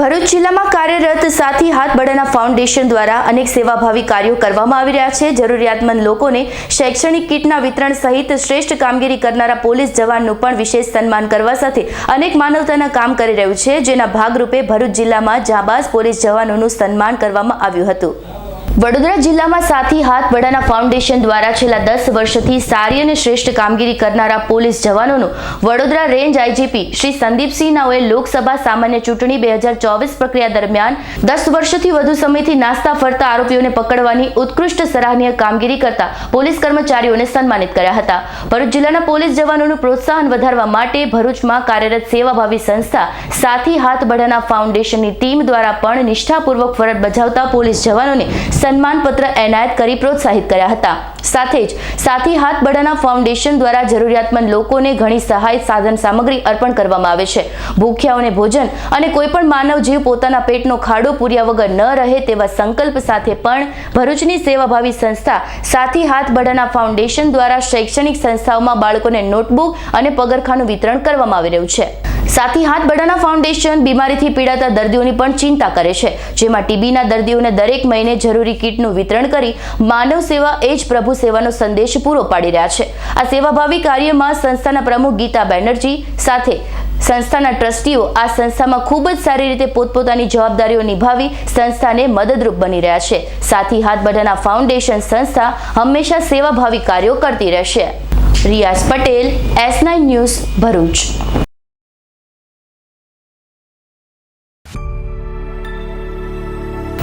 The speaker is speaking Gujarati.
ભરૂચ જિલ્લામાં કાર્યરત સાથી હાથ બળાના ફાઉન્ડેશન દ્વારા અનેક સેવાભાવી કાર્યો કરવામાં આવી રહ્યા છે. જરૂરિયાતમંદ લોકોને શૈક્ષણિક કીટના વિતરણ સહિત શ્રેષ્ઠ કામગીરી કરનારા પોલીસ જવાનનું પણ વિશેષ સન્માન કરવા સાથે અનેક માનવતાના કામ કરી રહ્યું છે, જેના ભાગરૂપે ભરૂચ જિલ્લામાં જાબાઝ પોલીસ જવાનોનું સન્માન કરવામાં આવ્યું હતું. વડોદરા જિલ્લામાં સાથી હાથ વડાના ફાઉન્ડેશન દ્વારા છેલ્લા દસ વર્ષથી સારી અને શ્રેષ્ઠ કામગીરી કરનારા પોલીસ જવાનોનું વડોદરા રેન્જ આઈજીપી શ્રી સંદીપસિંહ નાઓએ લોકસભા સામાન્ય ચૂંટણી બે હજાર ચોવીસ પ્રક્રિયા દરમિયાન દસ વર્ષથી વધુ સમયથી નાસ્તા ફરતા આરોપીઓને પકડવાની ઉત્કૃષ્ટ સરાહનીય કામગીરી કરતા પોલીસ કર્મચારીઓને સન્માનિત કર્યા હતા. ભરૂચ જિલ્લાના પોલીસ જવાનોનું પ્રોત્સાહન વધારવા માટે ભરૂચમાં કાર્યરત સેવાભાવી સંસ્થા સાથી હાથ બળાના ફાઉન્ડેશનની ટીમ દ્વારા પણ નિષ્ઠાપૂર્વક ફરજ બજાવતા પોલીસ જવાનોને સન્માનપત્ર એનાયત કરી પ્રોત્સાહિત કર્યા હતા. સાથે જ સાથી હાથ બળાના ફાઉન્ડેશન દ્વારા જરૂરિયાતમંદ લોકોને ઘણી સહાય સાધન સામગ્રી અર્પણ કરવામાં આવે છે. ભૂખ્યાઓને ભોજન અને કોઈ પણ માનવ જીવ પોતાના પેટનો ખાડો પૂર્યા વગર ન રહે તેવા સંકલ્પ સાથે પણ ભરૂચની સેવાભાવી સંસ્થા સાથી હાથ બળાના ફાઉન્ડેશન દ્વારા શૈક્ષણિક સંસ્થાઓમાં બાળકોને નોટબુક અને પગરખાનું વિતરણ કરવામાં આવી રહ્યું છે. સાથી હાથ બડાના ફાઉન્ડેશન બીમારીથી પીડાતા દર્દીઓની પણ ચિંતા કરે છે, જેમાં ટીબીના દર્દીઓને દરેક મહિને જરૂરી કીટનું વિતરણ કરી માનવ સેવા એ જ પ્રભુ સેવાનો સંદેશ પૂરો પાડી રહ્યા છે. આ સેવાભાવી કાર્યમાં સંસ્થાના પ્રમુખ ગીતા બેનર્જી સાથે સંસ્થાના ટ્રસ્ટીઓ આ સંસ્થામાં ખૂબ જ સારી રીતે પોતપોતાની જવાબદારીઓ નિભાવી સંસ્થાને મદદરૂપ બની રહ્યા છે. સાથી હાથ બધાના ફાઉન્ડેશન સંસ્થા હંમેશા સેવાભાવી કાર્યો કરતી રહેશે. Riyaz Patel, S nine news Bharuch.